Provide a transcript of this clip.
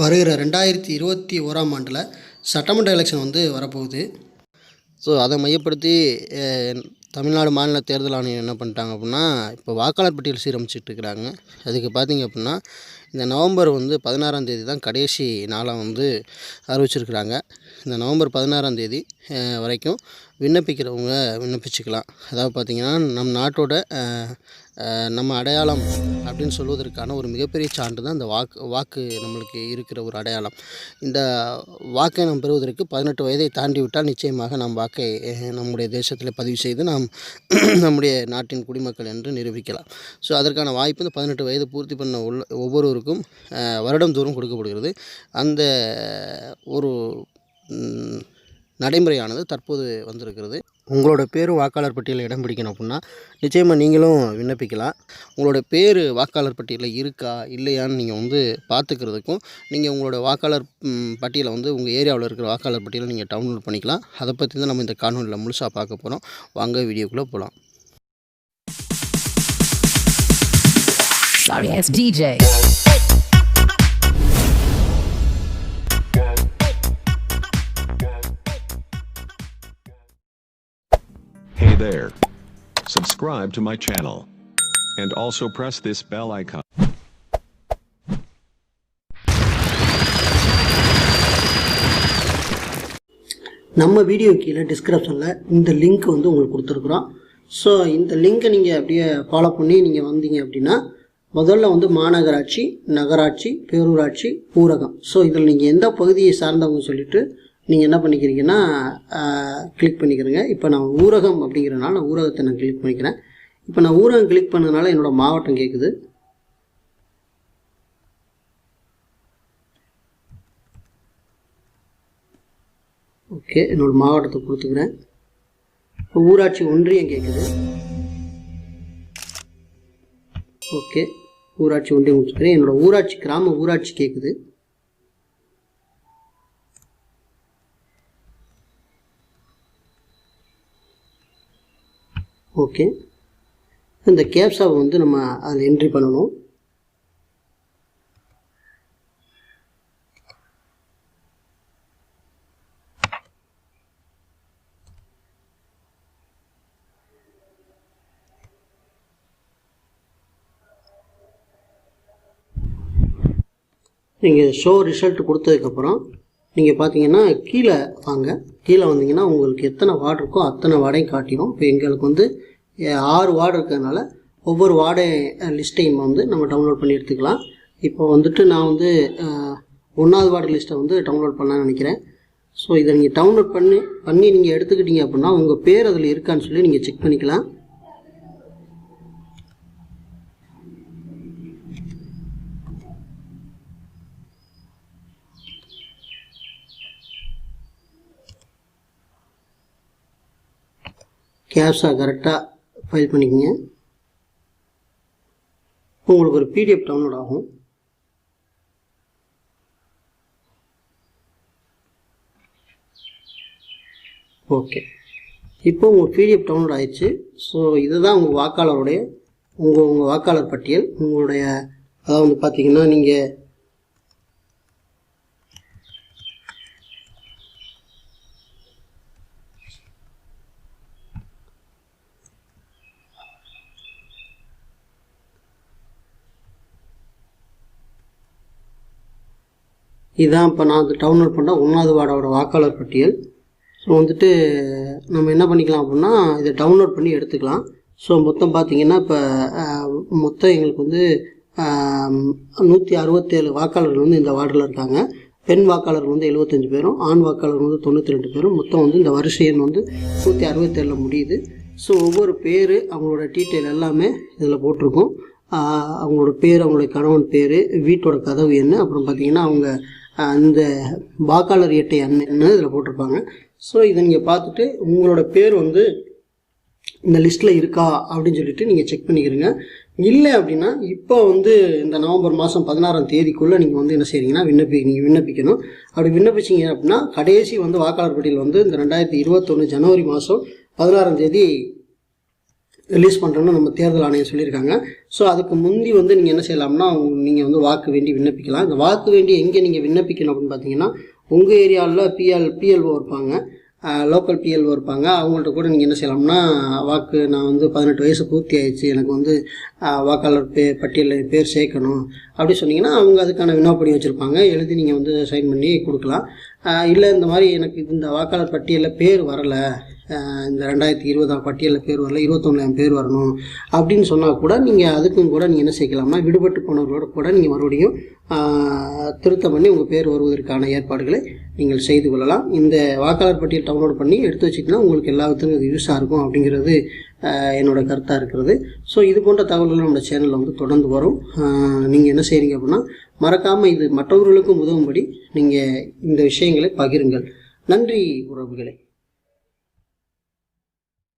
வருகிற ரெண்டாயிரத்தி இருபத்தி ஓராம் ஆண்டில் சட்டமன்ற எலெக்ஷன் வந்து வரப்போகுது. ஸோ அதை மையப்படுத்தி தமிழ்நாடு மாநில தேர்தல் ஆணையம் என்ன பண்ணிட்டாங்க அப்படின்னா இப்போ வாக்காளர் பட்டியல் சீரமைச்சிட்டு இருக்கிறாங்க. அதுக்கு பார்த்தீங்க அப்படின்னா இந்த நவம்பர் வந்து பதினாறாம் தேதி தான் கடைசி நாளாக வந்து அறிவிச்சிருக்கிறாங்க. இந்த நவம்பர் பதினாறாம் தேதி வரைக்கும் விண்ணப்பிக்கிறவங்க விண்ணப்பிச்சுக்கலாம். அதாவது பார்த்திங்கன்னா நம் நாட்டோட நம்ம அடையாளம் அப்படின்னு சொல்வதற்கான ஒரு மிகப்பெரிய சான்று தான் இந்த வாக்கு வாக்கு நம்மளுக்கு இருக்கிற ஒரு அடையாளம். இந்த வாக்கை நாம் பெறுவதற்கு பதினெட்டு வயதை தாண்டி விட்டால் நிச்சயமாக நாம் வாக்கை நம்முடைய தேசத்தில் பதிவு செய்து நாம் நம்முடைய நாட்டின் குடிமக்கள் என்று நிரூபிக்கலாம். ஸோ அதற்கான வாய்ப்பு இந்த பதினெட்டு வயது பூர்த்தி பண்ண உள்ள ஒவ்வொரு ஒவ்வொருவருக்கும் அஹ், வருடந்தோறும் கொடுக்கப்படுகிறது. அந்த ஒரு நடைமுறையானது தற்போது வந்திருக்கிறது. உங்களோட பேர் வாக்காளர் பட்டியலில் இடம் பிடிக்கணும் அப்படின்னா நிச்சயமாக நீங்களும் விண்ணப்பிக்கலாம். உங்களோட பேர் வாக்காளர் பட்டியலில் இருக்கா இல்லையான்னு நீங்கள் வந்து பார்த்துக்கிறதுக்கும் நீங்கள் உங்களோட வாக்காளர் பட்டியலை வந்து உங்கள் ஏரியாவில் இருக்கிற வாக்காளர் பட்டியலை நீங்கள் டவுன்லோட் பண்ணிக்கலாம். அதை பற்றி தான் நம்ம இந்த காணொலியில் முழுசாக பார்க்க போகிறோம் வாங்க வீடியோக்குள்ளே போகலாம் Sorry, it's DJ. There. Subscribe to my channel. And also press this bell icon. நம்ம வீடியோ கீழே டிஸ்கிரிப்ஷனில் இந்த லிங்க் வந்து உங்களுக்கு கொடுத்துருக்குறோம் ஸோ இந்த லிங்க்கை நீங்கள் அப்படியே ஃபாலோ பண்ணி நீங்கள் வந்தீங்க அப்படின்னா முதல்ல வந்து மாநகராட்சி நகராட்சி பேரூராட்சி ஊரகம் ஸோ இதில் நீங்கள் எந்த பகுதியை சார்ந்தவங்க சொல்லிவிட்டு நீங்கள் என்ன பண்ணிக்கிறீங்கன்னா கிளிக் பண்ணிக்கிறேங்க. இப்போ நான் ஊரகம் அப்படிங்கிறனால நான் ஊரகத்தை நான் கிளிக் பண்ணிக்கிறேன். இப்போ நான் ஊரகம் கிளிக் பண்ணதுனால என்னோடய மாவட்டம் கேட்குது ஓகே என்னோடய மாவட்டத்தை கொடுத்துக்கிறேன். இப்போ ஊராட்சி ஒன்றியம் கேட்குது ஓகே ஊராட்சி ஒன்றியம் கொடுத்துக்கிறேன். என்னோடய ஊராட்சி கிராம ஊராட்சி கேட்குது ஓகே. இந்த கேப்ஸாவை வந்து நம்ம அதில் என்ட்ரி பண்ணணும். நீங்கள் ஷோ ரிசல்ட் கொடுத்ததுக்கப்புறம் நீங்கள் பார்த்தீங்கன்னா கீழே வாங்க. கீழே வந்தீங்கன்னா உங்களுக்கு எத்தனை வார்டு இருக்கோ அத்தனை வாடையும் காட்டிடும் இப்போ எங்களுக்கு வந்து ஆறு வார்டு இருக்கிறதுனால ஒவ்வொரு வார்டு லிஸ்ட்டையும் வந்து நம்ம டவுன்லோட் பண்ணி எடுத்துக்கலாம். இப்போ வந்துட்டு நான் வந்து ஒன்றாவது வார்டு லிஸ்ட்டை வந்து டவுன்லோட் பண்ணலான்னு நினைக்கிறேன். ஸோ இதை நீங்கள் டவுன்லோட் பண்ணி பண்ணி நீங்கள் எடுத்துக்கிட்டீங்க அப்படின்னா உங்கள் பேர் அதில் இருக்கான்னு சொல்லி நீங்கள் செக் பண்ணிக்கலாம். கேப்ஸா கரெக்டாக ஃபைல் பண்ணிக்கோங்க. உங்களுக்கு ஒரு பிடிஎஃப் டவுன்லோட் ஆகும். ஓகே இப்போ உங்கள் பிடிஎஃப் டவுன்லோட் ஆயிடுச்சு. ஸோ இதுதான் உங்கள் வாக்காளருடைய உங்கள் உங்கள் வாக்காளர் பட்டியல். உங்களுடைய அதாவது வந்து பார்த்தீங்கன்னா நீங்கள் இதுதான் இப்போ நான் டவுன்லோட் பண்ண ஒன்றாவது வார்டோட வாக்காளர் பட்டியல். ஸோ வந்துட்டு நம்ம என்ன பண்ணிக்கலாம் அப்படின்னா இதை டவுன்லோட் பண்ணி எடுத்துக்கலாம். ஸோ மொத்தம் பார்த்தீங்கன்னா இப்போ மொத்தம் எங்களுக்கு வந்து நூற்றி அறுபத்தேழு வாக்காளர்கள் வந்து இந்த வார்டில் இருக்காங்க. பெண் வாக்காளர்கள் வந்து எழுபத்தஞ்சு பேரும் ஆண் வாக்காளர்கள் வந்து தொண்ணூற்றி ரெண்டு பேரும். மொத்தம் வந்து இந்த வரிசை எண் வந்து நூற்றி அறுபத்தேழில் முடியுது. ஸோ ஒவ்வொரு பேர் அவங்களோட டீட்டெயில் எல்லாமே இதில் போட்டிருக்கோம். அவங்களோட பேர் அவங்களுடைய கணவன் பேர் வீட்டோட கதவு என்ன அப்புறம் பார்த்தீங்கன்னா அவங்க அந்த இந்த வாக்காளர் இயட்டை என்ன இதில் போட்டிருப்பாங்க. ஸோ இதை நீங்கள் பார்த்துட்டு உங்களோட பேர் வந்து இந்த லிஸ்ட்டில் இருக்கா அப்படின்னு சொல்லிட்டு நீங்கள் செக் பண்ணிக்கிறீங்க. இல்லை அப்படின்னா இப்போ வந்து இந்த நவம்பர் மாதம் பதினாறாம் தேதிக்குள்ளே நீங்கள் வந்து என்ன செய்றீங்கன்னா விண்ணப்பி நீங்கள் விண்ணப்பிக்கணும். அப்படி விண்ணப்பிச்சீங்க அப்படின்னா கடைசி வந்து வாக்காளர் பட்டியல் வந்து இந்த ரெண்டாயிரத்தி இருபத்தொன்று ஜனவரி மாதம் பதினாறாம் தேதி ரிலீஸ் பண்ணுறோன்னு நம்ம தேர்தல் ஆணையம் சொல்லியிருக்காங்க. ஸோ அதுக்கு முந்தி வந்து நீங்கள் என்ன செய்யலாம்னா நீங்கள் வந்து வாக்கு வேண்டி விண்ணப்பிக்கலாம். இந்த வாக்கு வேண்டி எங்கே நீங்கள் விண்ணப்பிக்கணும் அப்படின்னு பார்த்தீங்கன்னா உங்கள் ஏரியாவில் பிஎல் பிஎல்ஓ இருப்பாங்க. லோக்கல் பிஎல்ஓ இருப்பாங்க. அவங்கள்ட்ட கூட நீங்கள் என்ன செய்யலாம்னா வாக்கு நான் வந்து பதினெட்டு வயசு பூர்த்தி ஆயிடுச்சு. எனக்கு வந்து வாக்காளர் பே பட்டியலில் பேர் சேர்க்கணும் அப்படி சொன்னீங்கன்னா அவங்க அதுக்கான விண்ணப்படி வச்சுருப்பாங்க. எழுதி நீங்கள் வந்து சைன் பண்ணி கொடுக்கலாம். இல்லை இந்த மாதிரி எனக்கு இந்த வாக்காளர் பட்டியலில் பேர் வரலை. இந்த ரெண்டாயிரத்தி இருபதாம் பட்டியலில் பேர் வரல இருபத்தொன்னாயிரம் பேர் வரணும் அப்படின்னு சொன்னால் கூட நீங்கள் அதுக்கும் கூட நீங்கள் என்ன செய்யலாம்னா விடுபட்டு போனவர்களோட கூட நீங்கள் மறுபடியும் திருத்தம் பண்ணி உங்கள் பேர் வருவதற்கான ஏற்பாடுகளை நீங்கள் செய்து கொள்ளலாம். இந்த வாக்காளர் பட்டியல் டவுன்லோட் பண்ணி எடுத்து வச்சிங்கன்னா உங்களுக்கு எல்லா விதத்துக்கும் யூஸாக இருக்கும் அப்படிங்கிறது என்னோட கருத்தாக இருக்கிறது. ஸோ இது போன்ற தகவல்கள் நம்ம சேனலில் வந்து தொடர்ந்து வரும். நீங்கள் என்ன செய்கிறீங்க அப்படின்னா மறக்காமல் இது மற்றவர்களுக்கும் உதவும்படி நீங்கள் இந்த விஷயங்களை பகிருங்கள். நன்றி உறவுகளை.